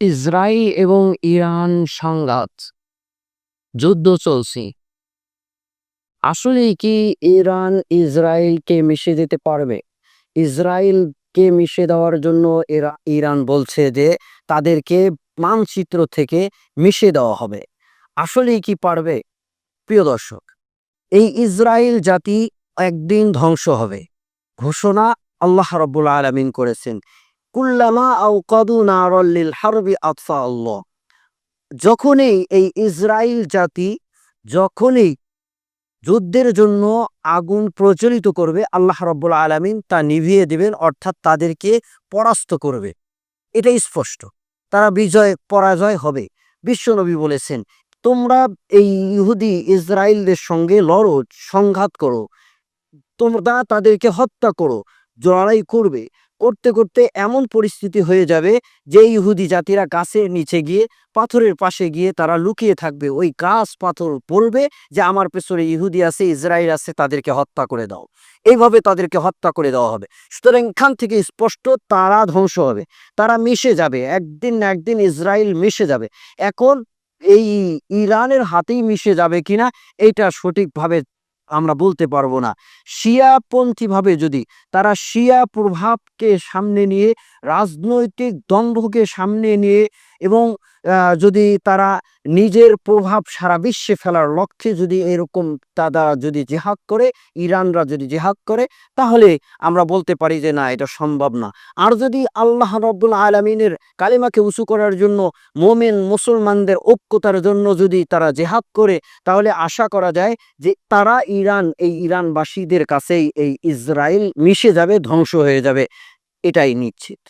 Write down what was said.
Israel এবং Iran সংঘাত। যুদ্ধ চলছে। আসলে কি ইরান ইসরায়েলকে মিশে যেতে পারবে? ইসরায়েলকে মিশে দেওয়ার জন্য ইরান বলছে যে তাদেরকে মানচিত্র থেকে মিশে দেওয়া হবে। আসলেই কি পারবে? প্রিয় দর্শক, এই ইসরায়েল জাতি একদিন ধ্বংস হবে। ঘোষণা আল্লাহ রব্বুল আলমিন করেছেন। কুল্লামা আতফা আল্লাহ। যখনই এই ইসরায়েল জাতি যখনই যুদ্ধের জন্য আগুন প্রচলিত করবে, আল্লাহ রব্বুল আলমিন তা নিভিয়ে দেবেন, অর্থাৎ তাদেরকে পরাস্ত করবে। এটাই স্পষ্ট। তারা বিজয়, পরাজয় হবে। বিশ্বনবী বলেছেন, তোমরা এই ইহুদি ইসরায়েলদের সঙ্গে লড়ো, সংঘাত করো। তোমরা তাদেরকে হত্যা করো, লড়াই করবে। করতে করতে এমন পরিস্থিতি হয়ে যাবে যে ইহুদি জাতিরা গাছের নিচে গিয়ে, পাথরের পাশে গিয়ে তারা লুকিয়ে থাকবে। ওই গাছ পাথর বলবে যে, আমার পেছনে ইহুদি আছে, ইসরায়েল আছে, তাদেরকে হত্যা করে দাও। এইভাবে তাদেরকে হত্যা করে দেওয়া হবে। সুতরাং এখান থেকে স্পষ্ট তারা ধ্বংস হবে। তারা মিশে যাবে। একদিন না একদিন ইসরায়েল মিশে যাবে। এখন এই ইরানের হাতেই মিশে যাবে কিনা, এটা সঠিকভাবে আমরা বলতে পারব না। শিয়াপন্থীভাবে যদি তারা শিয়া প্রভাবকে সামনে নিয়ে, রাজনৈতিক দ্বন্দ্বকে সামনে নিয়ে এবং যদি তারা নিজের প্রভাব সারা বিশ্বে ফেলার লক্ষ্যে যদি এরকম তারা যদি জেহাদ করে, ইরানরা যদি জেহাদ করে, তাহলে আমরা বলতে পারি যে না, এটা সম্ভব না। আর যদি আল্লাহ রব্বুল আলমিনের কালিমাকে উঁচু করার জন্য মোমেন মুসলমানদের ঐক্যতার জন্য যদি তারা জেহাদ করে, তাহলে আশা করা যায় যে তারা ইরান, এই ইরানবাসীদের কাছেই এই ইসরায়েল মিশে যাবে, ধ্বংস হয়ে যাবে। এটাই নিশ্চিত।